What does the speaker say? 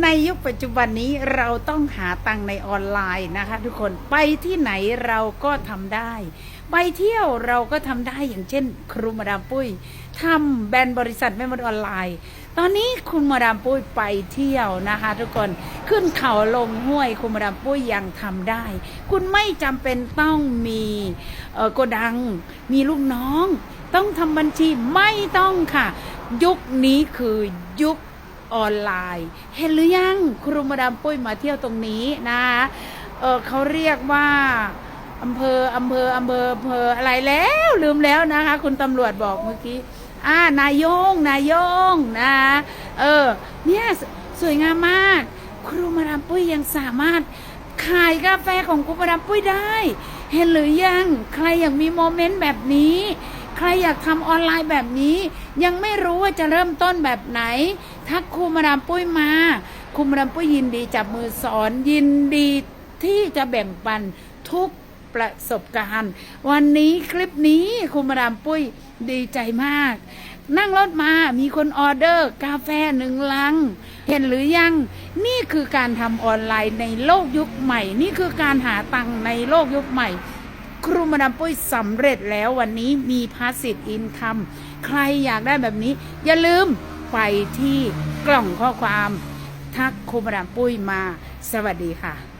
ในยุคปัจจุบันนี้เราต้องหาตังในออนไลน์นะคะ ทุกคนไปที่ไหนเราก็ทำได้ ไปเที่ยวเราก็ทำได้อย่างเช่น ครูมาดามปุ้ยทำแบรนด์บริษัทแม่มดออนไลน์ ตอนนี้คุณมาดามปุ้ยไปเที่ยวนะคะ ทุกคนขึ้นเขาลงห้วยคุณมาดามปุ้ยยังทำได้ คุณไม่จำเป็นต้องมีโกดัง มีลูกน้อง ต้องทำบัญชีไม่ต้องค่ะ ยุคนี้คือยุค ออนไลน์ เห็นหรือยังครูมาดามปุ้ยมาเที่ยวตรงนี้นะเออเขาเรียกว่าอำเภออำเภออำเภออำเภออะไรแล้วลืมแล้วนะคะ คุณตำรวจบอกเมื่อกี้อ่านายง นายงนะเออเนี่ยสสวยงามมาก ครูมาดามปุ้ยยังสามารถขายกาแฟของครูมาดามปุ้ยได้ เห็นหรือยังใครอยากมีโมเมนต์แบบนี้ รอยากทำออนไลน์แบบนี้ ยังไม่รู้ว่าจะเริ่มต้นแบบไหน ทักครูมาดามปุ้ยมาครูมาดามปุ้ยยินดีจับมือสอนยินดีที่จะแบ่งปันทุกประสบการณ์ วันนี้คลิปนี้ครูมาดามปุ้ยดีใจมาก นั่งรถมามีคนออเดอร์ กาแฟหนึ่งลัง เห็นหรือยัง นี่คือการทำออนไลน์ในโลกยุคใหม่ นี่คือการหาตังค์ในโลกยุคใหม่ ครูมาดามปุ้ยสำเร็จแล้ววันนี้มีพาสซีฟอินคัมใครอยากได้แบบนี้ อย่าลืมไปที่กล่องข้อความ ทักครูมาดามปุ้ยมา สวัสดีค่ะ